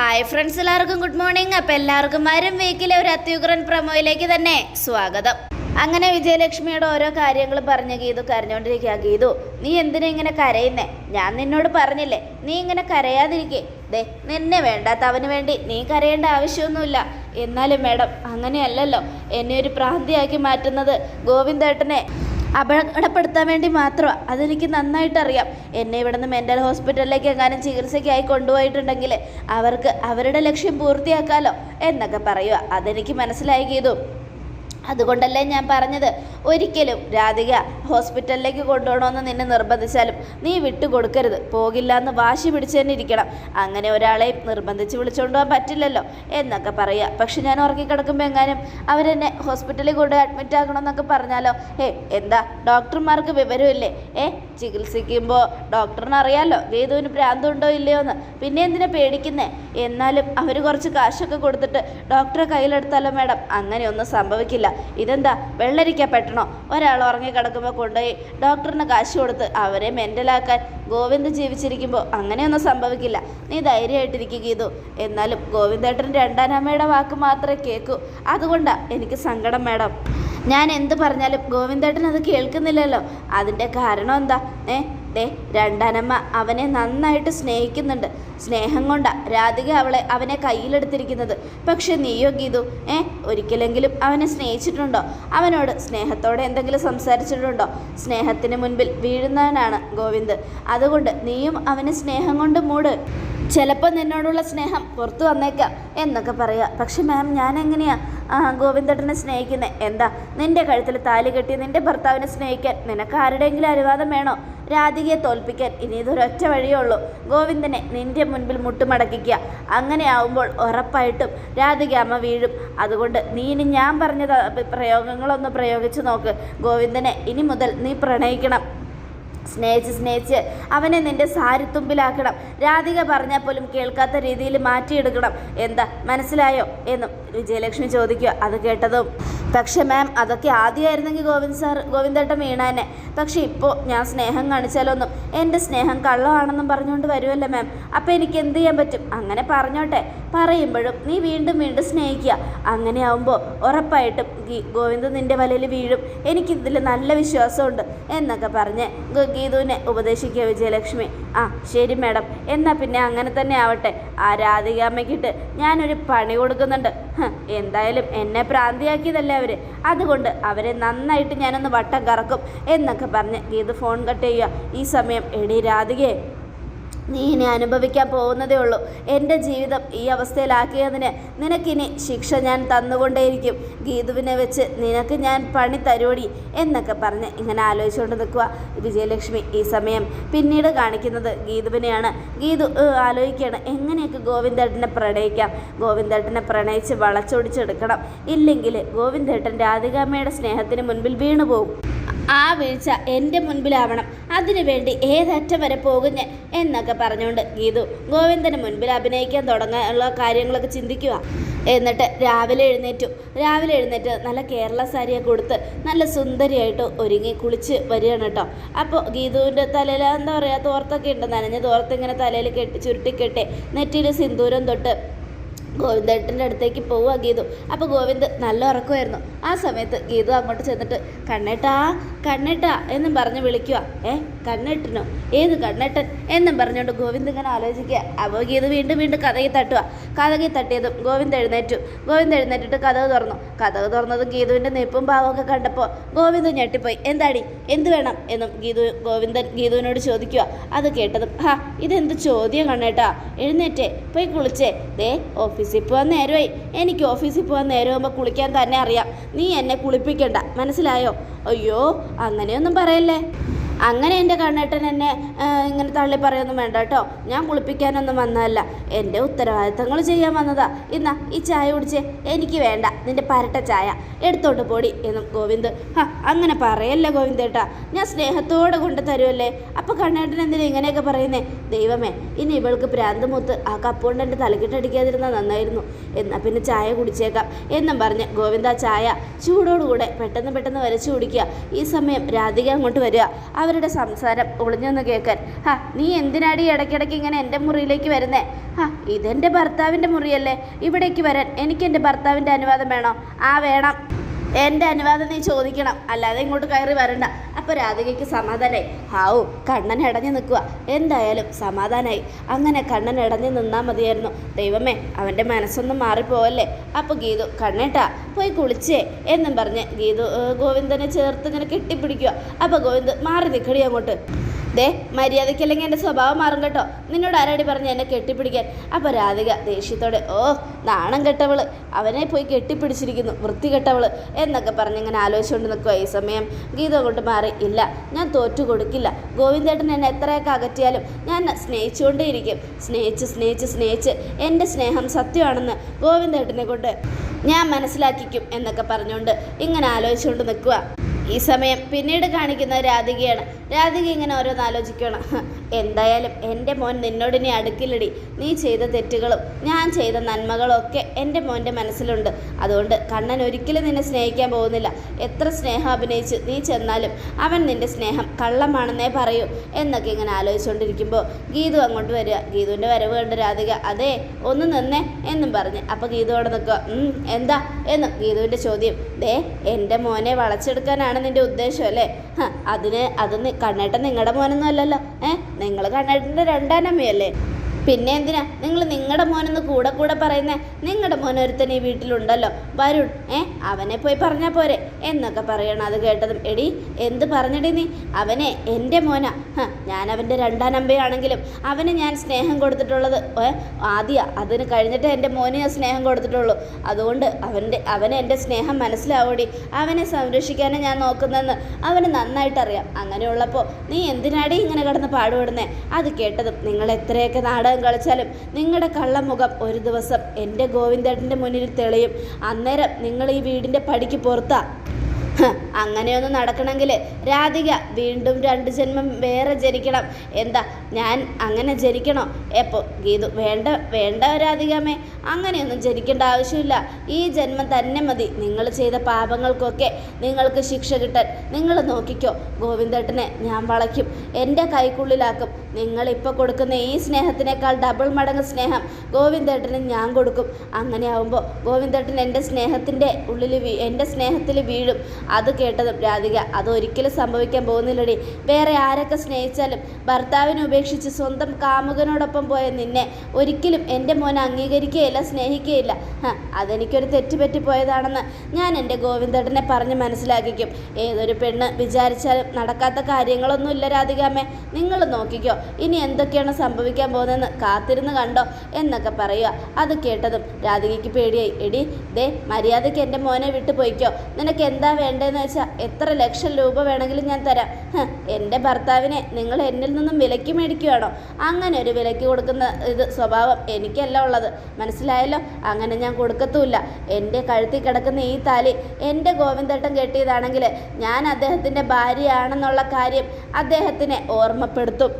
Hi friends എല്ലാവർക്കും good morning അപ്പം എല്ലാവർക്കും വരും വീക്കിലെ ഒരു അത്യുഗ്രൻ പ്രമോയിലേക്ക് തന്നെ സ്വാഗതം. അങ്ങനെ വിജയലക്ഷ്മിയുടെ ഓരോ കാര്യങ്ങൾ പറഞ്ഞ ഗീതു കരഞ്ഞുകൊണ്ടിരിക്കുക ഗീതു നീ എന്തിനാ ഇങ്ങനെ കരയുന്നേ? ഞാൻ നിന്നോട് പറഞ്ഞില്ലേ നീ ഇങ്ങനെ കരയാതിരിക്കേ. ദേ നിന്നെ വേണ്ടാത്ത അവന് വേണ്ടി നീ കരയേണ്ട ആവശ്യമൊന്നുമില്ല. എന്നാലും മേഡം അങ്ങനെയല്ലല്ലോ. എന്നെ ഒരു പ്രാന്തിയാക്കി മാറ്റുന്നത് ഗോവിന്ദേട്ടനെ. അപകടപ്പെടുത്താൻ വേണ്ടി മാത്രമാണ് അതെനിക്ക് നന്നായിട്ടറിയാം. എന്നെ ഇവിടുന്ന് മെന്റൽ ഹോസ്പിറ്റലിലേക്ക് എങ്ങാനും ചികിത്സയ്ക്കായി കൊണ്ടുപോയിട്ടുണ്ടെങ്കിൽ അവർക്ക് അവരുടെ ലക്ഷ്യം പൂർത്തിയാക്കാലോ എന്നൊക്കെ പറയുക. അതെനിക്ക് മനസ്സിലായി ഗീതു. അതുകൊണ്ടല്ലേ ഞാൻ പറഞ്ഞത്. ഒരിക്കലും രാധിക ഹോസ്പിറ്റലിലേക്ക് കൊണ്ടുപോകണമെന്ന് നിന്നെ നിർബന്ധിച്ചാലും നീ വിട്ടുകൊടുക്കരുത്. പോകില്ല എന്ന് വാശി പിടിച്ചു തന്നെ ഇരിക്കണം. അങ്ങനെ ഒരാളെ നിർബന്ധിച്ച് വിളിച്ചുകൊണ്ട് പോകാൻ പറ്റില്ലല്ലോ എന്നൊക്കെ പറയുക പക്ഷെ ഞാൻ ഉറക്കിക്കിടക്കുമ്പോൾ എങ്ങാനും അവരെന്നെ ഹോസ്പിറ്റലിൽ കൊണ്ട് അഡ്മിറ്റ് ആക്കണമെന്നൊക്കെ പറഞ്ഞാലോ? ഏ എന്താ? ഡോക്ടർമാർക്ക് വിവരമില്ലേ? ഏ ചികിത്സിക്കുമ്പോൾ ഡോക്ടറിന് അറിയാമല്ലോ ഗേതുവിന് ഭ്രാന്തുണ്ടോ ഇല്ലയോ എന്ന് പിന്നെ എന്തിനാ പേടിക്കുന്നേ? എന്നാലും അവർ കുറച്ച് കാശൊക്കെ കൊടുത്തിട്ട് ഡോക്ടറെ കയ്യിലെടുത്താലോ മാഡം? അങ്ങനെയൊന്നും സംഭവിക്കില്ല. ഇതെന്താ? വെള്ളരിക്ക പെട്ടണോ ഒരാൾ ഉറങ്ങിക്കിടക്കുമ്പോൾ കൊണ്ടുപോയി ഡോക്ടറിന് കാശ് കൊടുത്ത് അവരെ മെന്റലാക്കാൻ ഗോവിന്ദ് ജീവിച്ചിരിക്കുമ്പോൾ അങ്ങനെയൊന്നും സംഭവിക്കില്ല. നീ ധൈര്യമായിട്ടിരിക്കുക ഗീതു. എന്നാലും ഗോവിന്ദേട്ടൻ രണ്ടാനമ്മയുടെ വാക്ക് മാത്രമേ കേൾക്കൂ അതുകൊണ്ടാണ് എനിക്ക് സങ്കടം മേഡം. ഞാൻ എന്ത് പറഞ്ഞാലും ഗോവിന്ദേട്ടൻ അത് കേൾക്കുന്നില്ലല്ലോ. അതിന്റെ കാരണം എന്താ? ഏ? ദേ രണ്ടനമ്മ അവനെ നന്നായിട്ട് സ്നേഹിക്കുന്നുണ്ട്. സ്നേഹം കൊണ്ടാ രാധിക അവളെ അവനെ കയ്യിലെടുത്തിരിക്കുന്നത്. പക്ഷെ നീയോ ഗീതു ഏ ഒരിക്കലെങ്കിലും അവനെ സ്നേഹിച്ചിട്ടുണ്ടോ? അവനോട് സ്നേഹത്തോടെ എന്തെങ്കിലും സംസാരിച്ചിട്ടുണ്ടോ? സ്നേഹത്തിന് മുൻപിൽ വീഴുന്നവനാണ് ഗോവിന്ദ്. അതുകൊണ്ട് നീയും അവനെ സ്നേഹം കൊണ്ട് മൂട്. ചിലപ്പോൾ നിന്നോടുള്ള സ്നേഹം പുറത്തു വന്നേക്കാം എന്നൊക്കെ പറയുക. പക്ഷെ മാം ഞാൻ എങ്ങനെയാ ഗോവിന്ദേട്ടനെ സ്നേഹിക്കുന്നത് എന്താ നിന്റെ കഴുത്തിൽ താലി കെട്ടി നിന്റെ ഭർത്താവിനെ സ്നേഹിക്കാൻ നിനക്ക് ആരുടെയെങ്കിലും അനുവാദം വേണോ? രാധികയെ തോൽപ്പിക്കാൻ ഇനി ഇതൊരൊറ്റ വഴിയേ ഉള്ളൂ. ഗോവിന്ദനെ നിന്റെ മുൻപിൽ മുട്ടുമടക്കിക്കുക. അങ്ങനെ ആവുമ്പോൾ ഉറപ്പായിട്ടും രാധിക അമ്മ വീഴും. അതുകൊണ്ട് നീ ഇനി ഞാൻ പറഞ്ഞ പ്രയോഗങ്ങളൊന്ന് പ്രയോഗിച്ച് നോക്ക്. ഗോവിന്ദനെ ഇനി മുതൽ നീ പ്രണയിക്കണം. സ്നേഹിച്ച് സ്നേഹിച്ച് അവനെ നിന്റെ സാരിത്തുമ്പിലാക്കണം. രാധിക പറഞ്ഞാൽ പോലും കേൾക്കാത്ത രീതിയിൽ മാറ്റിയെടുക്കണം. എന്താ? മനസ്സിലായോ? എന്നും വിജയലക്ഷ്മി ചോദിക്കുക അത് കേട്ടതും. പക്ഷേ മാം അതൊക്കെ ആദ്യമായിരുന്നെങ്കിൽ ഗോവിന്ദ് സാർ ഗോവിന്ദേട്ടൻ വീണാനെ. പക്ഷേ ഇപ്പോൾ ഞാൻ സ്നേഹം കാണിച്ചാലൊന്നും എന്റെ സ്നേഹം കള്ളമാണെന്നും പറഞ്ഞുകൊണ്ട് വരുമല്ലോ മാം അപ്പോൾ എനിക്ക് എന്ത് ചെയ്യാൻ പറ്റും? അങ്ങനെ പറഞ്ഞോട്ടെ. പറയുമ്പോഴും നീ വീണ്ടും വീണ്ടും സ്നേഹിക്കുക. അങ്ങനെ ആവുമ്പോൾ ഉറപ്പായിട്ടും ഗോവിന്ദ് നിന്റെ വലയിൽ വീഴും. എനിക്കിതിൽ നല്ല വിശ്വാസമുണ്ട് എന്നൊക്കെ പറഞ്ഞ് ഗീതുവിനെ ഉപദേശിക്കുക വിജയലക്ഷ്മി. ആ ശരി മാഡം എന്നാൽ പിന്നെ അങ്ങനെ തന്നെ ആവട്ടെ. ആ രാധികാമ്മയ്ക്കിട്ട് ഞാനൊരു പണി കൊടുക്കുന്നുണ്ട്. എന്തായാലും എന്നെ പ്രാന്തിയാക്കിയതല്ലേ അവർ അതുകൊണ്ട് അവരെ നന്നായിട്ട് ഞാനൊന്ന് വട്ടം കറക്കും എന്നൊക്കെ പറഞ്ഞ് ഗീത് ഫോൺ കട്ട് ചെയ്യുക. ഈ സമയം എടി രാധികയെ. നീ ഇനി അനുഭവിക്കാൻ പോകുന്നതേ ഉള്ളൂ. എന്റെ ജീവിതം ഈ അവസ്ഥയിലാക്കിയതിന് നിനക്കിനി ശിക്ഷ ഞാൻ തന്നുകൊണ്ടേയിരിക്കും. ഗീതുവിനെ വെച്ച് നിനക്ക് ഞാൻ പണി തരുവടി എന്നൊക്കെ പറഞ്ഞ് ഇങ്ങനെ ആലോചിച്ചുകൊണ്ട് നിൽക്കുക വിജയലക്ഷ്മി ഈ സമയം പിന്നീട് കാണിക്കുന്നത് ഗീതുവിനെയാണ്. ഗീതു ആലോചിക്കുകയാണ്. എങ്ങനെയൊക്കെ ഗോവിന്ദേട്ടനെ പ്രണയിക്കാം? ഗോവിന്ദേട്ടനെ പ്രണയിച്ച് വളച്ചൊടിച്ചെടുക്കണം. ഇല്ലെങ്കിൽ ഗോവിന്ദേട്ടൻ രാധികാമ്മയുടെ സ്നേഹത്തിന് മുൻപിൽ വീണു പോകും. ആ വീഴ്ച എന്റെ മുൻപിലാവണം. അതിനുവേണ്ടി ഏതറ്റം വരെ പോകും എന്നൊക്കെ പറഞ്ഞുകൊണ്ട് ഗീതു ഗോവിന്ദന് മുൻപിൽ അഭിനയിക്കാൻ തുടങ്ങാനുള്ള കാര്യങ്ങളൊക്കെ ചിന്തിക്കുക. എന്നിട്ട് രാവിലെ എഴുന്നേറ്റു. രാവിലെ എഴുന്നേറ്റ് നല്ല കേരള സാരിയൊക്കെ കൊടുത്ത് നല്ല സുന്ദരിയായിട്ട് ഒരുങ്ങി കുളിച്ച് വരികയാണ് കേട്ടോ. അപ്പോൾ ഗീതുവിന്റെ തലയിൽ എന്താ പറയുക തോർത്തൊക്കെ ഉണ്ട്. നനഞ്ഞ തോർത്ത് ഇങ്ങനെ തലയിൽ കെട്ടി ചുരുട്ടിക്കെട്ടെ നെറ്റിയിൽ സിന്ദൂരം തൊട്ട് ഗോവിന്ദേട്ടന്റെ അടുത്തേക്ക് പോവുക ഗീതു. അപ്പോൾ ഗോവിന്ദ് നല്ല ഉറക്കമായിരുന്നു. ആ സമയത്ത് ഗീതു അങ്ങോട്ട് ചെന്നിട്ട് കണ്ണേട്ടാ കണ്ണേട്ടാ എന്നും പറഞ്ഞ് വിളിക്കുക. ഏ കണ്ണേട്ടനോ? ഏത് കണ്ണേട്ടൻ? എന്നും പറഞ്ഞുകൊണ്ട് ഗോവിന്ദ് ഇങ്ങനെ ആലോചിക്കുക. അപ്പോൾ ഗീതു വീണ്ടും വീണ്ടും കഥകി തട്ടുക. കഥകി തട്ടിയതും ഗോവിന്ദ് എഴുന്നേറ്റു. ഗോവിന്ദ് എഴുന്നേറ്റിട്ട് കഥക് തുറന്നു. കഥക് തുറന്നതും ഗീതുവിന്റെ നെയ്പ്പും ഭാവമൊക്കെ കണ്ടപ്പോൾ ഗോവിന്ദ് ഞെട്ടിപ്പോയി. എന്താടി? എന്ത് വേണം? എന്നും ഗീതു ഗോവിന്ദൻ ഗീതുവിനോട് ചോദിക്കുക. അത് കേട്ടതും ഹാ ഇതെന്ത് ചോദ്യം കണ്ണേട്ടാ? എഴുന്നേറ്റേ പോയി കുളിച്ചേ. ദേ ഓഫീസിൽ പോകാൻ നേരമായി. എനിക്ക് ഓഫീസിൽ പോകാൻ നേരമാകുമ്പോൾ കുളിക്കാൻ തന്നെ അറിയാം. നീ എന്നെ കുളിപ്പിക്കണ്ട. മനസ്സിലായോ? അയ്യോ അങ്ങനെയൊന്നും പറയല്ലേ? അങ്ങനെ എന്റെ കണ്ണേട്ടൻ എന്നെ ഇങ്ങനെ തള്ളി പറയൊന്നും വേണ്ട കേട്ടോ. ഞാൻ കുളിപ്പിക്കാനൊന്നും വന്നതല്ല. എന്റെ ഉത്തരവാദിത്തങ്ങൾ ചെയ്യാൻ വന്നതാ. ഇന്നാ ഈ ചായ കുടിച്ച്. എനിക്ക് വേണ്ട. നിന്റെ പരട്ട ചായ. എടുത്തോണ്ട് പോടി എന്നും ഗോവിന്ദ്. ഹാ അങ്ങനെ പറയല്ല ഗോവിന്ദേട്ടാ ഞാൻ സ്നേഹത്തോടെ കൊണ്ട് തരുമല്ലേ അപ്പോൾ കണ്ണേട്ടൻ എന്തിനാ ഇങ്ങനെയൊക്കെ പറയുന്നേ? ദൈവമേ ഇനി ഇവൾക്ക് ഭ്രാന്ത് മുത്ത് ആ കപ്പുകൊണ്ട് എന്റെ തലക്കിട്ടടിക്കാതിരുന്നാൽ നന്നായിരുന്നു. എന്നാൽ പിന്നെ ചായ കുടിച്ചേക്കാം. എന്നും പറഞ്ഞ് ഗോവിന്ദ ചായ ചൂടോടുകൂടെ പെട്ടെന്ന് പെട്ടെന്ന് വരച്ചു കുടിക്കുക. ഈ സമയം രാധിക അങ്ങോട്ട് വരിക. അവരുടെ സംസാരം ഒളിഞ്ഞൊന്ന് കേൾക്കാൻ. ഹാ നീ എന്തിനാടി ഇടയ്ക്കിടയ്ക്ക് ഇങ്ങനെ എന്റെ മുറിയിലേക്ക് വരുന്നേ? ആ ഇതെന്റെ ഭർത്താവിന്റെ മുറിയല്ലേ? ഇവിടേക്ക് വരാൻ എനിക്ക് എന്റെ ഭർത്താവിന്റെ അനുവാദം വേണോ? ആ വേണം. എന്റെ അനുവാദം നീ ചോദിക്കണം. അല്ലാതെ ഇങ്ങോട്ട് കയറി വരണ്ട. അപ്പോൾ രാധികയ്ക്ക് സമാധാനമായി ഹാവു കണ്ണൻ ഇടഞ്ഞു നിൽക്കുക. എന്തായാലും സമാധാനമായി അങ്ങനെ കണ്ണൻ ഇടഞ്ഞു നിന്നാൽ മതിയായിരുന്നു. ദൈവമേ അവന്റെ മനസ്സൊന്നും മാറിപ്പോവല്ലേ? അപ്പോൾ ഗീതു കണ്ണേട്ടാ പോയി കുളിച്ചേ എന്നും പറഞ്ഞ് ഗീതു ഗോവിന്ദനെ ചേർത്ത് ഇങ്ങനെ കെട്ടിപ്പിടിക്കുക. അപ്പോൾ ഗോവിന്ദ് മാറി നിൽക്കടി അങ്ങോട്ട്. ദേ മര്യാദയ്ക്കല്ലെങ്കിൽ എന്റെ സ്വഭാവം മാറും കേട്ടോ. നിന്നോട് ആരാടി പറഞ്ഞ് എന്നെ കെട്ടിപ്പിടിക്കാൻ? അപ്പോൾ രാധിക ദേഷ്യത്തോടെ ഓ നാണം കെട്ടവൾ. അവനെ പോയി കെട്ടിപ്പിടിച്ചിരിക്കുന്നു വൃത്തി കെട്ടവൾ. എന്നൊക്കെ പറഞ്ഞ് ഇങ്ങനെ ആലോചിച്ചുകൊണ്ട് നിൽക്കുക ഈ സമയം. ഗീത കൊണ്ട് മാറി ഇല്ല ഞാൻ തോറ്റു കൊടുക്കില്ല. ഗോവിന്ദേട്ടൻ എന്നെ എത്രയൊക്കെ അകറ്റിയാലും ഞാൻ സ്നേഹിച്ചുകൊണ്ടേയിരിക്കും. സ്നേഹിച്ച് സ്നേഹിച്ച് സ്നേഹിച്ച് എന്റെ സ്നേഹം സത്യമാണെന്ന് ഗോവിന്ദേട്ടനെ കൊണ്ട് ഞാൻ മനസ്സിലാക്കിക്കും എന്നൊക്കെ പറഞ്ഞുകൊണ്ട് ഇങ്ങനെ ആലോചിച്ചുകൊണ്ട് നിൽക്കുക ഈ സമയം പിന്നീട് കാണിക്കുന്ന രാധികയാണ്. രാധിക ഇങ്ങനെ ഓരോന്ന് ആലോചിക്കണം എന്തായാലും എന്റെ മോൻ നിന്നോട് ഇനി അടുക്കില്ലടി. നീ ചെയ്ത തെറ്റുകളും ഞാൻ ചെയ്ത നന്മകളും ഒക്കെ എന്റെ മോന്റെ മനസ്സിലുണ്ട്. അതുകൊണ്ട് കണ്ണൻ ഒരിക്കലും നിന്നെ സ്നേഹിക്കാൻ പോകുന്നില്ല. എത്ര സ്നേഹം അഭിനയിച്ച് നീ ചെന്നാലും അവൻ നിന്റെ സ്നേഹം കള്ളമാണെന്നേ പറയൂ എന്നൊക്കെ ഇങ്ങനെ ആലോചിച്ചുകൊണ്ടിരിക്കുമ്പോൾ ഗീതു അങ്ങോട്ട് വരിക. ഗീതുവിന്റെ വരവ് കണ്ട് രാധിക അതെ ഒന്ന് നിന്നേ എന്നും പറഞ്ഞ്. അപ്പോൾ ഗീതു അവിടെ നിൽക്കുക എന്താ? എന്ന് ഗീതുവിന്റെ ചോദ്യം ദേ എന്റെ മോനെ വളച്ചെടുക്കാനാണ് നിന്റെ ഉദ്ദേശം അല്ലേ? അതിന് അത് കണ്ണേട്ടൻ നിങ്ങളുടെ മോനൊന്നും അല്ലല്ലോ. ഏഹ് നിങ്ങൾ കണ്ണേട്ടന്റെ രണ്ടാനമ്മയല്ലേ? പിന്നെ എന്തിനാ? നിങ്ങൾ നിങ്ങളുടെ മോനൊന്ന് കൂടെ കൂടെ പറയുന്നേ. നിങ്ങളുടെ മോൻ ഒരുത്തൻ ഈ വീട്ടിലുണ്ടല്ലോ. വരുൺ ഏ? അവനെ പോയി പറഞ്ഞാൽ പോരെ. എന്നൊക്കെ പറയണം അത് കേട്ടതും. എടി എന്ത് പറഞ്ഞടി നീ? അവനെ എന്റെ മോനാ. ഞാൻ അവന്റെ രണ്ടാം നമ്പയാണെങ്കിലും അവന് ഞാൻ സ്നേഹം കൊടുത്തിട്ടുള്ളത്. ആദ്യ അതിന് കഴിഞ്ഞിട്ട് എന്റെ മോന് ഞാൻ സ്നേഹം കൊടുത്തിട്ടുള്ളൂ. അതുകൊണ്ട് അവന്റെ അവന് എന്റെ സ്നേഹം മനസ്സിലാവോടി. അവനെ സംരക്ഷിക്കാനും ഞാൻ നോക്കുന്നതെന്ന് അവന് നന്നായിട്ടറിയാം. അങ്ങനെയുള്ളപ്പോൾ നീ എന്തിനാടി ഇങ്ങനെ കിടന്ന് പാടുപെടുന്നേ? അത് കേട്ടതും നിങ്ങൾ എത്രയൊക്കെ നാടകം കളിച്ചാലും നിങ്ങളുടെ കള്ളമുഖം ഒരു ദിവസം എന്റെ ഗോവിന്ദേട്ടന്റെ മുന്നിൽ തെളിയും. അന്നേരം നിങ്ങൾ ഈ വീടിന്റെ പടിക്ക് പുറത്താ ഹ, അങ്ങനെയൊന്നും നടക്കണമെങ്കിൽ രാധിക വീണ്ടും രണ്ട് ജന്മം വേറെ ജനിക്കണം. എന്താ ഞാൻ അങ്ങനെ ജനിക്കണോ? എപ്പോൾ ഗീതു വേണ്ട വേണ്ട രാധികാമേ അങ്ങനെയൊന്നും ജനിക്കേണ്ട ആവശ്യമില്ല. ഈ ജന്മം തന്നെ മതി. നിങ്ങൾ ചെയ്ത പാപങ്ങൾക്കൊക്കെ നിങ്ങൾക്ക് ശിക്ഷ കിട്ടാൻ. നിങ്ങൾ നോക്കിക്കോ ഗോവിന്ദേട്ടനെ ഞാൻ വളയ്ക്കും. എന്റെ കൈക്കുള്ളിലാക്കും. നിങ്ങളിപ്പോൾ കൊടുക്കുന്ന ഈ സ്നേഹത്തിനേക്കാൾ ഡബിൾ മടങ്ങ് സ്നേഹം ഗോവിന്ദേട്ടന് ഞാൻ കൊടുക്കും. അങ്ങനെ ആവുമ്പോൾ ഗോവിന്ദേട്ടൻ എന്റെ സ്നേഹത്തിന്റെ ഉള്ളിൽ എന്റെ സ്നേഹത്തിൽ വീഴും. അത് കേട്ടതും രാധിക അതൊരിക്കലും സംഭവിക്കാൻ പോകുന്നില്ലടി. വേറെ ആരൊക്കെ സ്നേഹിച്ചാലും ഭർത്താവിനെ ഉപേക്ഷിച്ച് സ്വന്തം കാമുകനോടൊപ്പം പോയ നിന്നെ ഒരിക്കലും എന്റെ മോൻ അംഗീകരിക്കുകയില്ല സ്നേഹിക്കുകയില്ല. അതെനിക്കൊരു തെറ്റുപറ്റി പോയതാണെന്ന് ഞാൻ എന്റെ ഗോവിന്ദേട്ടനെ പറഞ്ഞ് മനസ്സിലാക്കിക്കും. ഏതൊരു പെണ്ണ് വിചാരിച്ചാലും നടക്കാത്ത കാര്യങ്ങളൊന്നുമില്ല രാധികാമ്മേ നിങ്ങൾ നോക്കിക്കോ ഇനി എന്തൊക്കെയാണ് സംഭവിക്കാൻ പോകുന്നതെന്ന് കാത്തിരുന്ന് കണ്ടോ എന്നൊക്കെ പറയുക. അത് കേട്ടതും രാധികയ്ക്ക് പേടിയായി. എടി ദേ മര്യാദയ്ക്ക് എന്റെ മോനെ വിട്ടു പോയിക്കോ. നിനക്ക് എന്താ വേണ്ടതെന്ന് വെച്ചാൽ എത്ര ലക്ഷം രൂപ വേണമെങ്കിലും ഞാൻ തരാം. എന്റെ ഭർത്താവിനെ നിങ്ങൾ എന്നിൽ നിന്നും വിലയ്ക്ക് മേടിക്കുകയാണോ അങ്ങനെ ഒരു വിലയ്ക്ക് കൊടുക്കുന്ന ഇത് സ്വഭാവം എനിക്കല്ല ഉള്ളത്. മനസ്സിലായല്ലോ? അങ്ങനെ ഞാൻ കൊടുക്കത്തുമില്ല എന്റെ കഴുത്തിൽ കിടക്കുന്ന ഈ താലി എന്റെ ഗോവിന്ദേട്ടൻ കെട്ടിയതാണെങ്കിൽ ഞാൻ അദ്ദേഹത്തിന്റെ ഭാര്യയാണെന്നുള്ള കാര്യം അദ്ദേഹത്തിനെ ഓർമ്മപ്പെടുത്തും.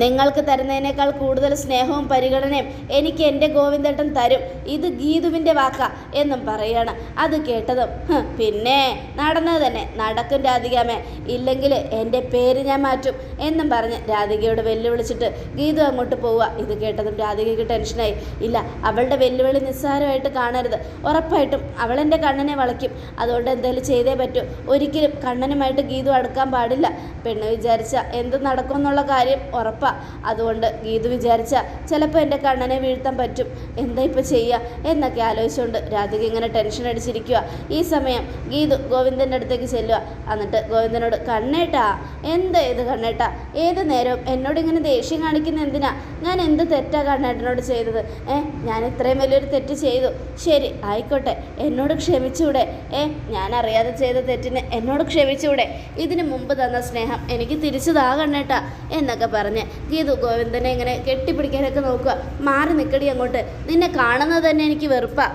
നിങ്ങൾക്ക് തരുന്നതിനേക്കാൾ കൂടുതൽ സ്നേഹവും പരിഗണനയും എനിക്ക് എന്റെ ഗോവിന്ദേട്ടൻ തരും. ഇത് ഗീതുവിന്റെ വാക്ക എന്നും പറയാണ്. അത് കേട്ടതും പിന്നെ നടന്നത് തന്നെ. നടക്കും രാധികാമേ. ഇല്ലെങ്കിൽ എന്റെ പേര് ഞാൻ മാറ്റും എന്നും പറഞ്ഞ് രാധികയോട് വെല്ലുവിളിച്ചിട്ട് ഗീതു അങ്ങോട്ട് പോവുക. ഇത് കേട്ടതും രാധികയ്ക്ക് ടെൻഷനായി. ഇല്ല അവളുടെ വെല്ലുവിളി നിസ്സാരമായിട്ട് കാണരുത്. ഉറപ്പായിട്ടും അവളെന്റെ കണ്ണനെ വളയ്ക്കും. അതുകൊണ്ട് എന്തെങ്കിലും ചെയ്തേ പറ്റൂ. ഒരിക്കലും കണ്ണനുമായിട്ട് ഗീതു അടുക്കാൻ പാടില്ല. പെണ്ണ് വിചാരിച്ച എന്ത് നടക്കുമെന്നുള്ള കാര്യം ഉറപ്പാ അതുകൊണ്ട് ഗീതു വിചാരിച്ച ചിലപ്പോൾ എന്റെ കണ്ണനെ വീഴ്ത്താൻ പറ്റും. എന്താ ഇപ്പോൾ ചെയ്യുക എന്നൊക്കെ ആലോചിച്ചുകൊണ്ട് രാധിക ഇങ്ങനെ ടെൻഷൻ അടിച്ചിരിക്കുക ഈ സമയം ഗീതു ഗോവിന്ദന്റെ അടുത്തേക്ക് ചെല്ലുക എന്നിട്ട് ഗോവിന്ദനോട് കണ്ണേട്ടാ എന്താ ഇത് കണ്ണേട്ടാ? ഏത് നേരവും എന്നോട് ഇങ്ങനെ ദേഷ്യം കാണിക്കുന്ന എന്തിനാ? ഞാൻ എന്ത് തെറ്റാ കണ്ണേട്ടനോട് ചെയ്തത്? ഏ ഞാൻ ഇത്രയും വലിയൊരു തെറ്റ് ചെയ്തു. ശരി ആയിക്കോട്ടെ. എന്നോട് ക്ഷമിച്ചൂടെ ഏ ഞാൻ അറിയാതെ ചെയ്ത തെറ്റിന് എന്നോട് ക്ഷമിച്ചൂടെ ഇതിനു മുമ്പ് തന്ന സ്നേഹം എനിക്ക് തിരിച്ചു കണ്ണേട്ടാ എന്നൊക്കെ പറഞ്ഞ് ഗീതു ഗോവിന്ദനെ ഇങ്ങനെ കെട്ടിപ്പിടിക്കാനൊക്കെ നോക്കുക. മാറി നിൽക്കടി അങ്ങോട്ട്. നിന്നെ കാണുന്നത് തന്നെ എനിക്ക് വെറുപ്പാ.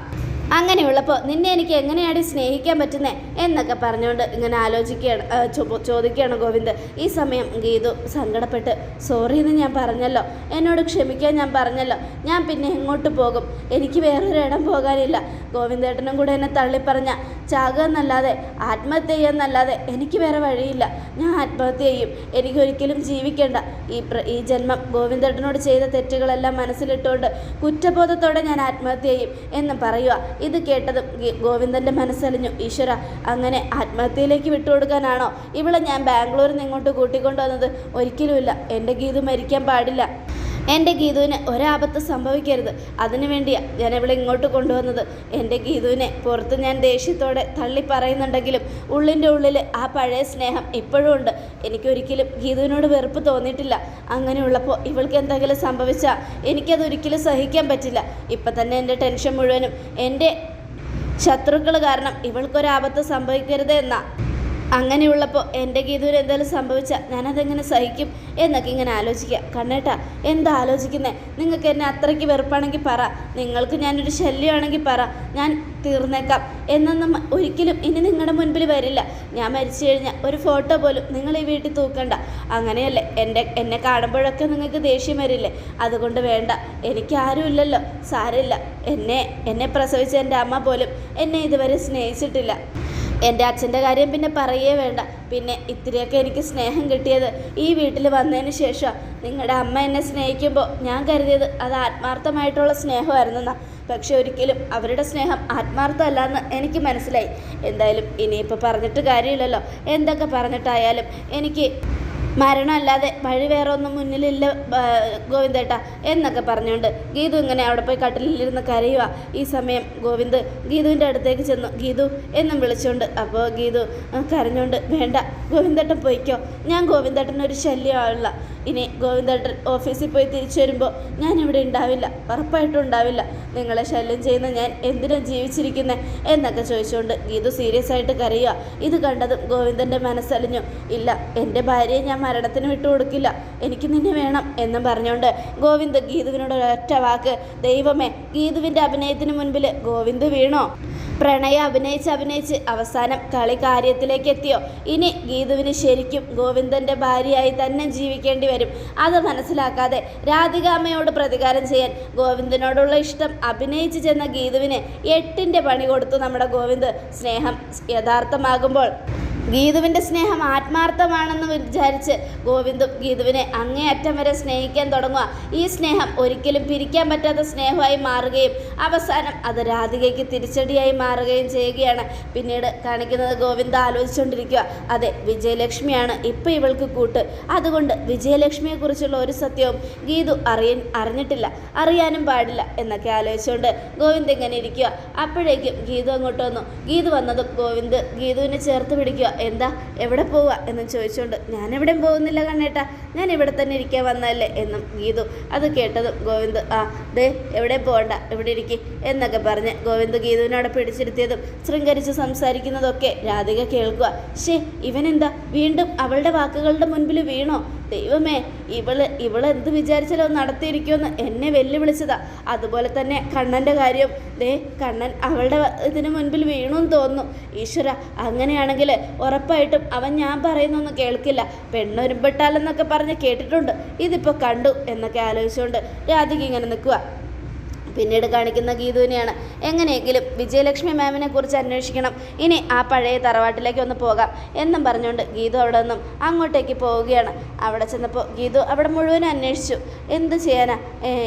അങ്ങനെയുള്ളപ്പോൾ നിന്നെ എനിക്ക് എങ്ങനെയാണ് സ്നേഹിക്കാൻ പറ്റുന്നത് എന്നൊക്കെ പറഞ്ഞുകൊണ്ട് ഇങ്ങനെ ആലോചിക്കുകയാണ് ചോദിക്കുകയാണ് ഗോവിന്ദ്. ഈ സമയം ഗീതു സങ്കടപ്പെട്ട് സോറി എന്ന് ഞാൻ പറഞ്ഞല്ലോ. എന്നോട് ക്ഷമിക്കാൻ ഞാൻ പറഞ്ഞല്ലോ. ഞാൻ പിന്നെ എങ്ങോട്ട് പോകും? എനിക്ക് വേറൊരു ഇടം പോകാനില്ല ഗോവിന്ദേട്ടനും കൂടെ എന്നെ തള്ളിപ്പറഞ്ഞ ചാകുക എന്നല്ലാതെ ആത്മഹത്യ ചെയ്യുന്നല്ലാതെ എനിക്ക് വേറെ വഴിയില്ല. ഞാൻ ആത്മഹത്യ ചെയ്യും. എനിക്കൊരിക്കലും ജീവിക്കേണ്ട. ഈ ഈ ജന്മം ഗോവിന്ദേട്ടനോട് ചെയ്ത തെറ്റുകളെല്ലാം മനസ്സിലിട്ടുകൊണ്ട് കുറ്റബോധത്തോടെ ഞാൻ ആത്മഹത്യ ചെയ്യും എന്ന് പറയുക ഇത് കേട്ടതും ഗോവിന്ദന്റെ മനസ്സലിഞ്ഞു. ഈശ്വര അങ്ങനെ ആത്മഹത്യയിലേക്ക് വിട്ടുകൊടുക്കാനാണോ? ഇവളെ ഞാൻ ബാംഗ്ലൂരിൽ നിന്ന് ഇങ്ങോട്ട് കൂട്ടിക്കൊണ്ടുവന്നത്. ഒരിക്കലുമില്ല. എന്റെ ഗീതു മരിക്കാൻ പാടില്ല. എന്റെ ഗീതുവിന് ഒരാപത്ത് സംഭവിക്കരുത്. അതിനു വേണ്ടിയാണ് ഞാൻ ഇങ്ങോട്ട് കൊണ്ടുവന്നത്. എന്റെ ഗീതുവിനെ പുറത്ത് ഞാൻ ദേഷ്യത്തോടെ തള്ളി പറയുന്നുണ്ടെങ്കിലും ഉള്ളിന്റെ ഉള്ളിൽ ആ പഴയ സ്നേഹം ഇപ്പോഴും ഉണ്ട്. എനിക്കൊരിക്കലും ഗീതുവിനോട് വെറുപ്പ് തോന്നിയിട്ടില്ല. അങ്ങനെയുള്ളപ്പോൾ ഇവൾക്ക് എന്തെങ്കിലും സംഭവിച്ചാൽ എനിക്കതൊരിക്കലും സഹിക്കാൻ പറ്റില്ല. ഇപ്പം തന്നെ എന്റെ ടെൻഷൻ മുഴുവനും എന്റെ ശത്രുക്കൾ കാരണം ഇവൾക്കൊരാപത്ത് സംഭവിക്കരുത് എന്നാ. അങ്ങനെയുള്ളപ്പോൾ എന്റെ ഗീതുവിന് എന്തായാലും സംഭവിച്ചാൽ ഞാനതെങ്ങനെ സഹിക്കും എന്നൊക്കെ ഇങ്ങനെ ആലോചിക്കുക. കണ്ണേട്ടാ എന്താ ആലോചിക്കുന്നത് നിങ്ങൾക്ക് എന്നെ അത്രയ്ക്ക് വെറുപ്പാണെങ്കിൽ പറ. നിങ്ങൾക്ക് ഞാനൊരു ശല്യമാണെങ്കിൽ പറ. ഞാൻ തീർന്നേക്കാം. എന്നൊന്നും ഒരിക്കലും ഇനി നിങ്ങളുടെ മുൻപിൽ വരില്ല. ഞാൻ മരിച്ചു കഴിഞ്ഞാൽ ഒരു ഫോട്ടോ പോലും നിങ്ങൾ ഈ വീട്ടിൽ തൂക്കണ്ട. അങ്ങനെയല്ലേ? എന്റെ എന്നെ കാണുമ്പോഴൊക്കെ നിങ്ങൾക്ക് ദേഷ്യം വരില്ലേ? അതുകൊണ്ട് വേണ്ട. എനിക്ക് ആരുമില്ലല്ലോ സാരമില്ല. എന്നെ എന്നെ പ്രസവിച്ച എന്റെ അമ്മ പോലും എന്നെ ഇതുവരെ സ്നേഹിച്ചിട്ടില്ല. എന്റെ അച്ഛന്റെ കാര്യം പിന്നെ പറയേ വേണ്ട. പിന്നെ ഇത്രയൊക്കെ എനിക്ക് സ്നേഹം കിട്ടിയത് ഈ വീട്ടിൽ വന്നതിന് ശേഷം നിങ്ങളുടെ അമ്മ എന്നെ സ്നേഹിക്കുമ്പോൾ ഞാൻ കരുതിയത് അത് ആത്മാർത്ഥമായിട്ടുള്ള സ്നേഹമായിരുന്നെന്നാ. പക്ഷെ ഒരിക്കലും അവരുടെ സ്നേഹം ആത്മാർത്ഥമല്ല എന്ന് എനിക്ക് മനസ്സിലായി. എന്തായാലും ഇനിയിപ്പോൾ പറഞ്ഞിട്ട് കാര്യമില്ലല്ലോ. എന്തൊക്കെ പറഞ്ഞിട്ടായാലും എനിക്ക് മരണമല്ലാതെ വഴി വേറെ ഒന്നും മുന്നിലില്ല ഗോവിന്ദേട്ട എന്നൊക്കെ പറഞ്ഞുകൊണ്ട് ഗീതു ഇങ്ങനെ അവിടെ പോയി കട്ടിലിരുന്ന് കരയുക ഈ സമയം ഗോവിന്ദ് ഗീതുവിന്റെ അടുത്തേക്ക് ചെന്നു. ഗീതു എന്നും വിളിച്ചുകൊണ്ട് അപ്പോൾ ഗീതു കരഞ്ഞുകൊണ്ട് വേണ്ട ഗോവിന്ദേട്ടൻ പോയിക്കോ. ഞാൻ ഗോവിന്ദേട്ടനൊരു ശല്യമാവില്ല ഇനി ഗോവിന്ദേട്ടൻ ഓഫീസിൽ പോയി തിരിച്ചു വരുമ്പോൾ ഞാൻ ഇവിടെ ഉണ്ടാവില്ല. ഉറപ്പായിട്ടും ഉണ്ടാവില്ല. നിങ്ങളെ ശല്യം ചെയ്യുന്ന ഞാൻ എന്തിനാ ജീവിച്ചിരിക്കുന്നത് എന്നൊക്കെ ചോദിച്ചുകൊണ്ട് ഗീതു സീരിയസ് ആയിട്ട് കരയുക ഇത് കണ്ടതും ഗോവിന്ദന്റെ മനസ്സലിഞ്ഞു. ഇല്ല എന്റെ ഭാര്യയെ ഞാൻ മരണത്തിന് വിട്ടു കൊടുക്കില്ല. എനിക്ക് നിന്നെ വേണം എന്നും പറഞ്ഞുകൊണ്ട് ഗോവിന്ദ് ഗീതുവിനോട് ഒരൊറ്റ വാക്ക്. ദൈവമേ ഗീതുവിന്റെ അഭിനയത്തിന് മുൻപിൽ ഗോവിന്ദ് വീണോ? പ്രണയം അഭിനയിച്ച് അഭിനയിച്ച് അവസാനം കളി കാര്യത്തിലേക്ക് എത്തിയോ ഇനി ഗീതുവിന് ശരിക്കും ഗോവിന്ദന്റെ ഭാര്യയായി തന്നെ ജീവിക്കേണ്ടി വരും. അത് മനസ്സിലാക്കാതെ രാധികാമ്മയോട് പ്രതികാരം ചെയ്യാൻ ഗോവിന്ദനോടുള്ള ഇഷ്ടം അഭിനയിച്ച് ചെന്ന ഗീതുവിന് എട്ടിന്റെ പണി കൊടുത്തു നമ്മുടെ ഗോവിന്ദ്. സ്നേഹം യഥാർത്ഥമാകുമ്പോൾ ഗീതുവിന്റെ സ്നേഹം ആത്മാർത്ഥമാണെന്ന് വിചാരിച്ച് ഗോവിന്ദും ഗീതുവിനെ അങ്ങേയറ്റം വരെ സ്നേഹിക്കാൻ തുടങ്ങുക. ഈ സ്നേഹം ഒരിക്കലും പിരിക്കാൻ പറ്റാത്ത സ്നേഹമായി മാറുകയും അവസാനം അത് രാധികയ്ക്ക് തിരിച്ചടിയായി മാറുകയും ചെയ്യുകയാണ്. പിന്നീട് കാണിക്കുന്നത് ഗോവിന്ദ ആലോചിച്ചുകൊണ്ടിരിക്കുക അതെ വിജയലക്ഷ്മിയാണ് ഇപ്പം ഇവൾക്ക് കൂട്ട്. അതുകൊണ്ട് വിജയലക്ഷ്മിയെക്കുറിച്ചുള്ള ഒരു സത്യവും ഗീതു അറിയ അറിഞ്ഞിട്ടില്ല. അറിയാനും പാടില്ല എന്നൊക്കെ ആലോചിച്ചുകൊണ്ട് ഗോവിന്ദ് ഇങ്ങനെ ഇരിക്കുക. അപ്പോഴേക്കും ഗീതു അങ്ങോട്ട് വന്നു. ഗീതു വന്നതും ഗോവിന്ദ് ഗീതുവിനെ ചേർത്ത് പിടിക്കുക. എന്താ എവിടെ പോവുക എന്ന് ചോദിച്ചുകൊണ്ട് ഞാൻ എവിടെയും പോകുന്നില്ല കണ്ണേട്ടാ ഞാൻ ഇവിടെ തന്നെ ഇരിക്കാൻ വന്നതല്ലേ എന്നും ഗീതു അത് കേട്ടതും ഗോവിന്ദ് ആ ദേ എവിടെ പോകണ്ട ഇവിടെ ഇരിക്കും എന്നൊക്കെ പറഞ്ഞ് ഗോവിന്ദ് ഗീതുവിനോട് പിടിച്ചിരുത്തിയതും ശൃംഗരിച്ച് സംസാരിക്കുന്നതൊക്കെ രാധിക കേൾക്കുക ഷേ ഇവനെന്താ വീണ്ടും അവളുടെ വാക്കുകളുടെ മുൻപിൽ വീണോ? ദൈവമേ ഇവൾ ഇവളെന്ത് വിചാരിച്ചാലോ നടത്തിയിരിക്കുമെന്ന് എന്നെ വെല്ലുവിളിച്ചതാ. അതുപോലെ തന്നെ കണ്ണന്റെ കാര്യം. ദേ കണ്ണൻ അവളുടെ ഇതിന് മുൻപിൽ വീണു തോന്നുന്നു. ഈശ്വര അങ്ങനെയാണെങ്കിൽ ഉറപ്പായിട്ടും അവൻ ഞാൻ പറയുന്നൊന്നും കേൾക്കില്ല. പെണ്ണൊരുമ്പെട്ടാലെന്നൊക്കെ പറഞ്ഞ് കേട്ടിട്ടുണ്ട്. ഇതിപ്പോൾ കണ്ടു എന്നൊക്കെ ആലോചിച്ചുകൊണ്ട് രാധിക ഇങ്ങനെ നിൽക്കുക പിന്നീട് കാണിക്കുന്ന ഗീതുവിനെയാണ്. എങ്ങനെയെങ്കിലും വിജയലക്ഷ്മി മാമിനെ കുറിച്ച് അന്വേഷിക്കണം. ഇനി ആ പഴയ തറവാട്ടിലേക്ക് ഒന്ന് പോകാം എന്നും പറഞ്ഞുകൊണ്ട് ഗീതു അവിടെ നിന്നും അങ്ങോട്ടേക്ക് പോവുകയാണ്. അവിടെ ചെന്നപ്പോൾ ഗീതു അവിടെ മുഴുവനും അന്വേഷിച്ചു. എന്ത് ചെയ്യാനാ?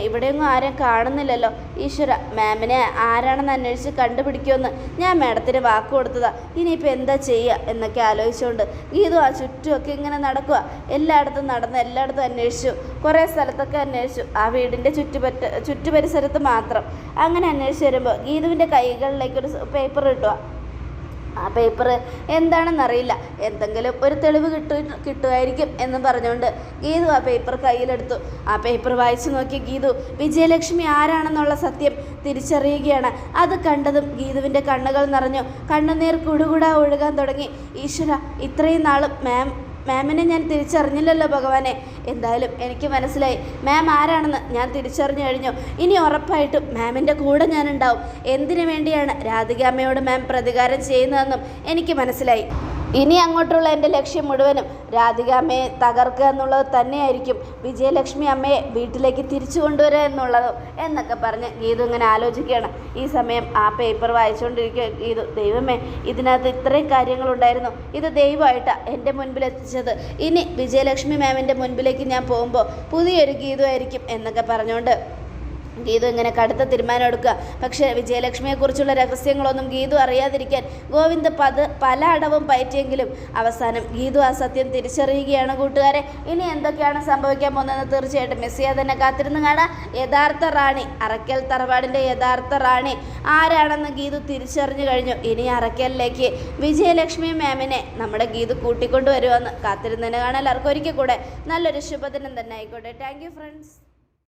ഇവിടെയൊന്നും ആരും കാണുന്നില്ലല്ലോ. ഈശ്വര മാമിനെ ആരാണെന്ന് അന്വേഷിച്ച് കണ്ടുപിടിക്കുമെന്ന് ഞാൻ മാഡത്തിന് വാക്ക് കൊടുത്തതാ. ഇനിയിപ്പോൾ എന്താ ചെയ്യുക എന്നൊക്കെ ആലോചിച്ചുകൊണ്ട് ഗീതു ആ ചുറ്റുമൊക്കെ ഇങ്ങനെ നടക്കുക എല്ലായിടത്തും നടന്ന് എല്ലായിടത്തും അന്വേഷിച്ചു. കുറേ സ്ഥലത്തൊക്കെ അന്വേഷിച്ചു. ആ വീടിന്റെ ചുറ്റുപറ്റ ചുറ്റുപരിസരത്ത് മാത്രം. അങ്ങനെ അന്വേഷിച്ച് വരുമ്പോൾ ഗീതുവിന്റെ കൈകളിലേക്കൊരു പേപ്പർ കിട്ടുക ആ പേപ്പർ എന്താണെന്നറിയില്ല എന്തെങ്കിലും ഒരു തെളിവ് കിട്ടു കിട്ടുമായിരിക്കും എന്ന് പറഞ്ഞുകൊണ്ട് ഗീതു ആ പേപ്പർ കയ്യിലെടുത്തു. ആ പേപ്പർ വായിച്ചു നോക്കി ഗീതു വിജയലക്ഷ്മി ആരാണെന്നുള്ള സത്യം തിരിച്ചറിയുകയാണ്. അത് കണ്ടതും ഗീതുവിന്റെ കണ്ണുകൾ നിറഞ്ഞു. കണ്ണുനീർ കുടുകുടാ ഒഴുകാൻ തുടങ്ങി. ഈശ്വര ഇത്രയും നാളും മാം മാമിനെ ഞാൻ തിരിച്ചറിഞ്ഞില്ലല്ലോ ഭഗവാനെ. എന്തായാലും എനിക്ക് മനസ്സിലായി. മാം ആരാണെന്ന് ഞാൻ തിരിച്ചറിഞ്ഞു കഴിഞ്ഞു. ഇനി ഉറപ്പായിട്ടും മാമിന്റെ കൂടെ ഞാനുണ്ടാവും. എന്തിനു വേണ്ടിയാണ് രാധികാമ്മയോട് മാം പ്രതികാരം ചെയ്യുന്നതെന്നും എനിക്ക് മനസ്സിലായി. ഇനി അങ്ങോട്ടുള്ള എന്റെ ലക്ഷ്യം മുഴുവനും രാധിക അമ്മയെ തകർക്കുക എന്നുള്ളത് തന്നെയായിരിക്കും. വിജയലക്ഷ്മി അമ്മയെ വീട്ടിലേക്ക് തിരിച്ചു കൊണ്ടുവരിക എന്നുള്ളതും എന്നൊക്കെ പറഞ്ഞ് ഗീതു ഇങ്ങനെ ആലോചിക്കുകയാണ്. ഈ സമയം ആ പേപ്പർ വായിച്ചുകൊണ്ടിരിക്കുക ഗീതു ദൈവമേ ഇതിനകത്ത് ഇത്രയും കാര്യങ്ങളുണ്ടായിരുന്നു. ഇത് ദൈവമായിട്ടാണ് എന്റെ മുൻപിൽ എത്തിച്ചത്. ഇനി വിജയലക്ഷ്മി മാമിന്റെ മുൻപിലേക്ക് ഞാൻ പോകുമ്പോൾ പുതിയൊരു ഗീതു ആയിരിക്കും എന്നൊക്കെ പറഞ്ഞുകൊണ്ട് ഗീതു ഇങ്ങനെ കടുത്ത തീരുമാനം എടുക്കുക. പക്ഷേ വിജയലക്ഷ്മിയെക്കുറിച്ചുള്ള രഹസ്യങ്ങളൊന്നും ഗീതു അറിയാതിരിക്കാൻ ഗോവിന്ദ് പത് പല അടവും പയറ്റിയെങ്കിലും അവസാനം ഗീതു ആ സത്യം തിരിച്ചറിയുകയാണ് കൂട്ടുകാരെ. ഇനി എന്തൊക്കെയാണ് സംഭവിക്കാൻ പോകുന്നതെന്ന് തീർച്ചയായിട്ടും മെസ്സിയെ തന്നെ കാത്തിരുന്ന് കാണാം. യഥാർത്ഥ റാണി അറക്കൽ തറവാടിന്റെ യഥാർത്ഥ റാണി ആരാണെന്ന് ഗീതു തിരിച്ചറിഞ്ഞു കഴിഞ്ഞു. ഇനി അറക്കലിലേക്ക് വിജയലക്ഷ്മി മാമിനെ നമ്മുടെ ഗീതു കൂട്ടിക്കൊണ്ടുവരുമെന്ന് കാത്തിരുന്നതിന് കാണാൻ എല്ലാവർക്കും ഒരിക്കൽ കൂടെ നല്ലൊരു ശുഭദിനം തന്നെ ആയിക്കോട്ടെ. Thank friends